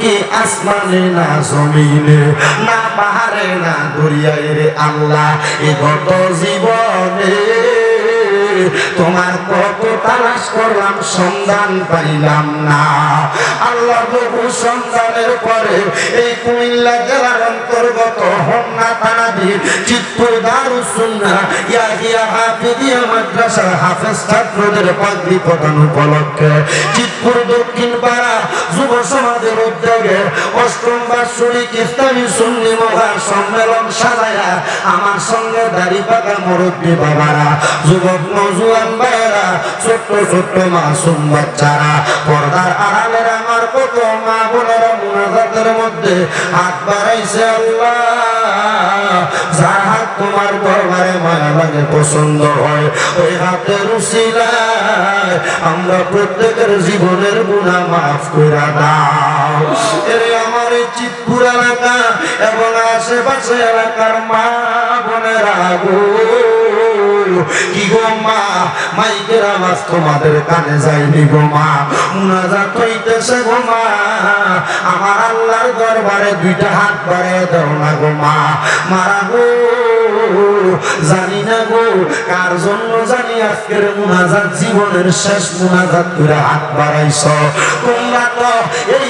কি আসমানে না জমিনে না পাহাড়ে না দরিয়ায় রে আল্লাহ এ কত জীবনে তোমার কত তালাশ করলাম, সন্ধান পাইলাম না। আল্লাহ বহু সন্ধানের পরে এই কুমিল্লা জেলার অন্তর্গত হোমনা থানাধীন চিত্তুর দারুসুন্না ইয়াহিয়া হাফিজিয়া মাদ্রাসার হাফেজ ছাত্রদের পাগড়ি প্রদান উপলক্ষে দক্ষিণ পাড়া যুব সমাজের উদ্যোগে অষ্টম বাৎসরিক ইসলামী সুন্নি মহা সম্মেলন সাজায়া আমার সঙ্গে দাড়ি পাকা মুরব্বী বাবারা, যুবক ছোট্ট ছোট্ট মাসুম আমার মা হাত বাড়াইছে আল্লাহ। হাত তোমার মায়া লাগে পছন্দ হয়, ওই উসিলায় আমরা প্রত্যেকের জীবনের গুণা মাফ করে দাও। এর আমার এই চিতপুর এলাকা এবং আশেপাশে এলাকার মা বোনেরা গো। মাইকের আওয়াজ তোমাদের কানে যায়নি গো মুনাজাত হইতেছে গো আমার আল্লাহর দরবারে দুইটা হাত বাড়িয়ে দাও না গো মারা গো, জানি না গো, কার জন্য জানি আজকের মুনাজাত জীবনের শেষ মুনাজাত করে হাত বাড়াইছ। তোমরা তো এই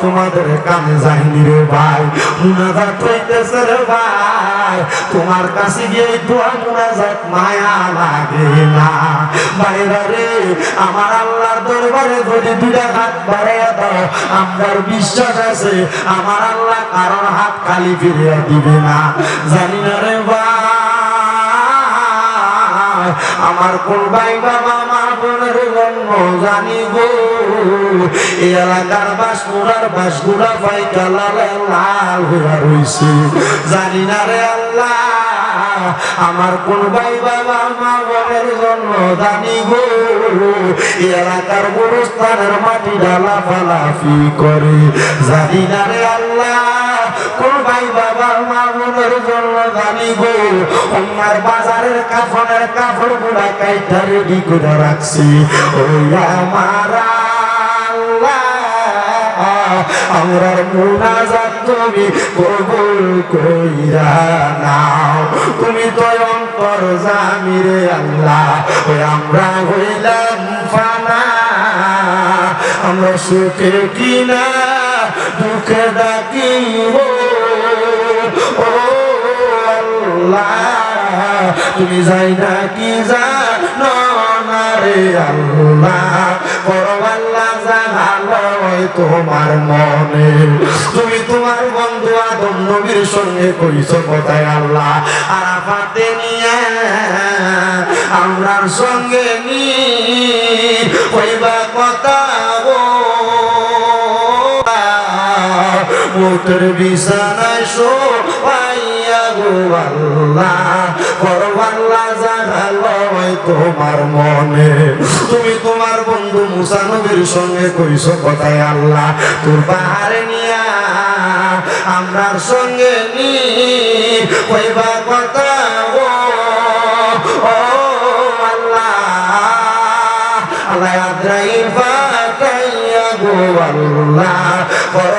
তোমাদের কানে রে ভাই। মুনাজাত রে ভাই। তোমার কাছে গিয়ে মুনাজাত মায়া লাগে না। বাইরা রে, আমার আল্লাহর দরবারে যদি দুটা হাত বাড়াইয়া দাও আমার বিশ্বাস আছে, আমার আল্লাহ কারোর হাত খালি ফিরিয়ে দিবে না। জানি না রে ভাই, আমার কোন ভাই বাবা মা লাল আল্লাহ, আমার কোন ভাই বাবা মা বোনের জন্ম জানি গো? এলাকার গোরস্থানের মাটি ডালা ফালাফি করে। জানি না রে আল্লাহ কোন ভাই বাবা মা বোনের জন্য বাজারের কাফনেরগুলা কাইটা রেডি করে রাখছি। তুমি কবুল কইরা নাও। তুমি তো অন্তর জামিরে আল্লাহ, ওই আমরা হইলাম ফানা। আমরা সুখে কিনা দুঃখে ডাকি ও আল্লাহ, তুমি যাই না কি জানো না রে আল্লাহ? পরবাল্লা জানালো তোমার মনে। তুমি তোমার বন্ধু আদম নবীর সঙ্গে কইছ কথায় আল্লাহ, আরাফাতে নিয়ে আমরার সঙ্গে নি। কইবা কথা গো মোটর বিছানায় শো পাইয়া গো আল্লাহ। পরবাল্লা জাগালো তোমার মনে। তুমি তোমার বন্ধু মুসা নবীর সঙ্গে কইছো কথায় আল্লাহ, তোর পাহাড়ে নিয়া আমরার সঙ্গে নি, কইবা কথা ও আল্লাহ ফালাই আদ্রাই ফাটাইয়া গো আল্লাহ। বড়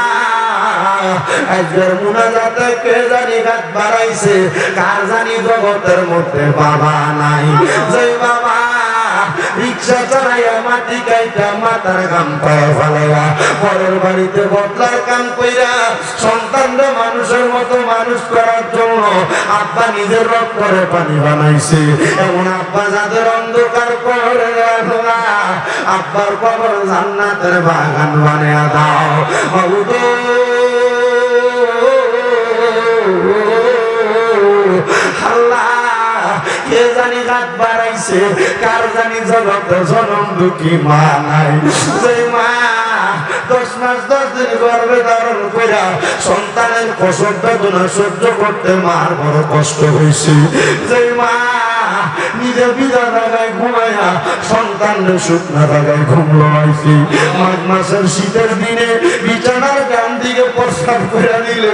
আজকের মুনাজাতে কে জানি গাত বাড়াইছে, কার জানি জগতের মধ্যে বাবা নাই। যে বাবা মানুষের মতো মানুষ করার আব্বা নিজের রক্তরে পানি বানাইছে। এমন আব্বা যাদের অন্ধকার করে আব্বার কবর জান্নাতের বাগান বানিয়ে দাও। বাবুদো বাড়াইছে কার জানি জগত জনম দুঃখী মা নাই। মা দশ মাস দশ দিন ধারণ সন্তানের বেদনা সহ্য করতে মার বড় কষ্ট হয়েছে যে মা নিজে বিধা জায়গায় ঘুমাইয়া সন্তানের শুকনা জায়গায় ঘুমলো আইছি মাঘ মাসের শীতের দিনে বিছানার ডান দিকে প্রস্রাব করে দিলে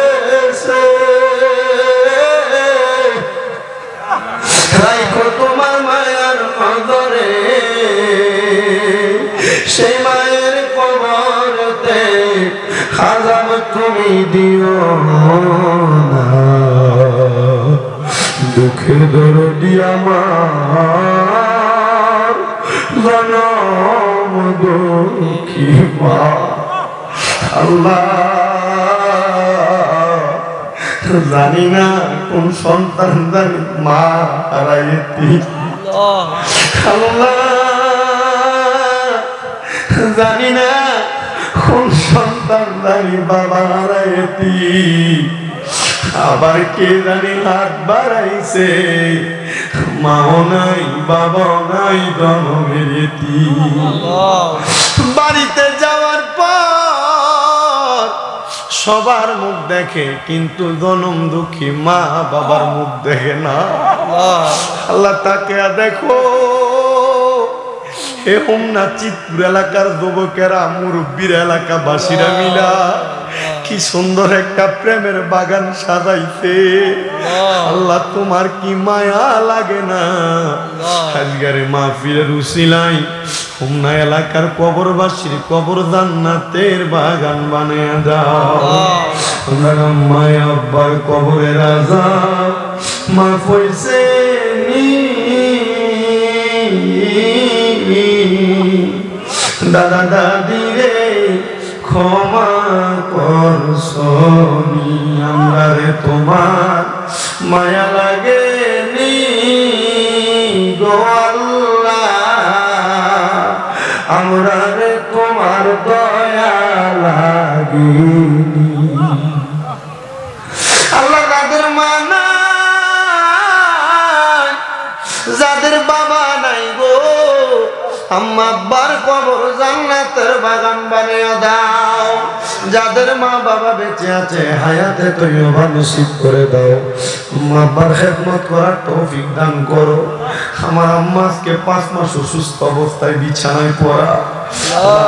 সেই মায়ের কবরতে হাজার তুমি দিও না। দুঃখের দরদি আমার জনম দুঃখী মা। আল্লাহ জানি না কোন সন্তান জানি মা হারাইতি। আল্লাহ জানি না কোন সন্তান জানি বাবা হারাইতি আবার কে জানি হাত বাড়াইছে। মাও নাই বাবাও নাই জনমেরেতি বাড়িতে যাওয়ার পর সবার মুখ দেখে কিন্তু জনম দুঃখী মা বাবার মুখ দেখে না। আল্লাহ। তাকে দেখো। এ হোমনা চিত্তুর এলাকার যুবকেরা মুরব্বীর এলাকা বাসীরা মিলা কি সুন্দর একটা প্রেমের বাগান সাজাইছে। আল্লাহ। তোমার কি মায়া লাগে না? আজগারে মাহফিলের উসিলাই হোমনা এলাকার কবরবাসীর কবর জান্নাতের বাগান বানিয়ে দাও। মায়া আব্বার কবরের রাজা মা ফইছে দাদা দাদি রে, ক্ষমা করছনি আমরা রে তোমার মায়া লাগে নি আমরা রে তোমার দয়া লাগিনি। আল্লাহ নাই যাদের বাবা নাই গো আম্মা আব্বার কবর জান্নাতের বাগান বানিয়ে দাও। যাদের মা বাবা বেঁচে আছে হায়াতে তৈবা নসিব করে দাও। আম্মা আব্বার খেদমত করার তৌফিক দান করো। আমার আম্মা আজকে পাঁচ মাস অসুস্থ অবস্থায় বিছানায় পড়া।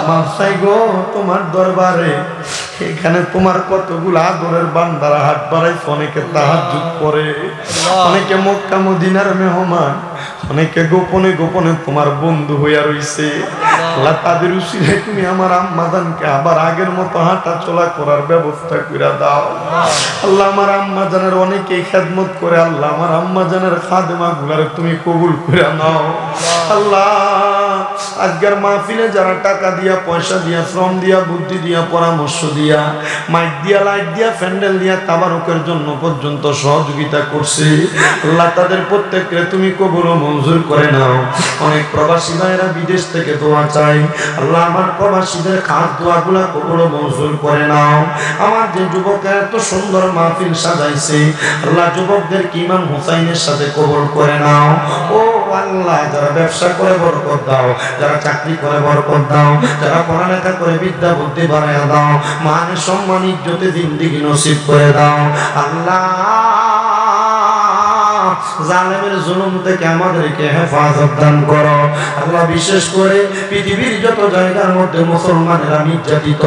মাপসাই গো তোমার দরবারে। এখানে তোমার কতগুলো আদরের বান্দারা হাট বাড়াইছে অনেকে তাহাজুদ করে অনেকে মক্কা মদিনার মেহমান। অনেকে গোপনে গোপনে তোমার বন্ধু হইয়া রইছে। তাদের উসিলে তুমি আমার আম্মাজানকে আবার আগের মতো হাঁটা চলা করার ব্যবস্থা করে দাও। আল্লাহ আমার আম্মাজানের খেদমত করে, আল্লাহ আমার আম্মাজানের গুলারে তুমি কবুল করে নাও। আল্লাহ, আজকের মাহফিলে যারা টাকা দিয়া, পয়সা দিয়া, শ্রম দিয়া, বুদ্ধি দিয়া, পরামর্শ দিয়া, মাইক দিয়া, লাইট দিয়া, প্যান্ডেল দিয়া, তাবারুকের জন্য পর্যন্ত সহযোগিতা করছে, আল্লাহ তাদের প্রত্যেককে তুমি কবুল মঞ্জুর করে নাও। অনেক প্রবাসী ভাইরা বিদেশ থেকে দোয়া চাই আল্লাহ আমার প্রবাসীদের খাস দোয়াগুলা ও মঞ্জুর করে নাও। আমার যে যুবকের এত সুন্দর মাহফিল সাজাইছে, আল্লাহ যুবকদের কিমান হুসাইনের সাথে কবুল করে নাও। ও আল্লাহ, যারা ব্যবসা করে বরকত দাও, যারা চাকরি করে বরকত দাও, যারা পড়ালেখা করে বিদ্যা বুদ্ধি বাড়াইয়া দাও মানে সম্মান, ইজ্জতে জিন্দিগি নসিব করে দাও। আল্লাহ জালেমের জুলুম থেকে আমাদেরকে হেফাজত দান করো। আল্লাহ, বিশেষ করে পৃথিবীর যত জায়গার মধ্যে মুসলমানেরা নির্যাতিত,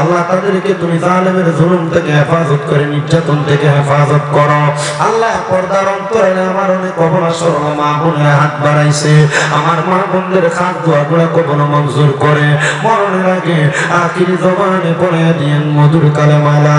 আল্লাহ তাদেরকে তুমি জালেমের জুলুম থেকে হেফাজত করে, নির্যাতন থেকে হেফাজত করো। আল্লাহ, পর্দার অন্তরে আমার অনেক অবলা সরল মা বোনের হাত বাড়াইছে। আমার মা বোনদের খাত দোয়া করে কখনো মঞ্জুর করে। মরণের আগে আখিরি জবানে পড়ে দিয়েন মধুর কালে মালা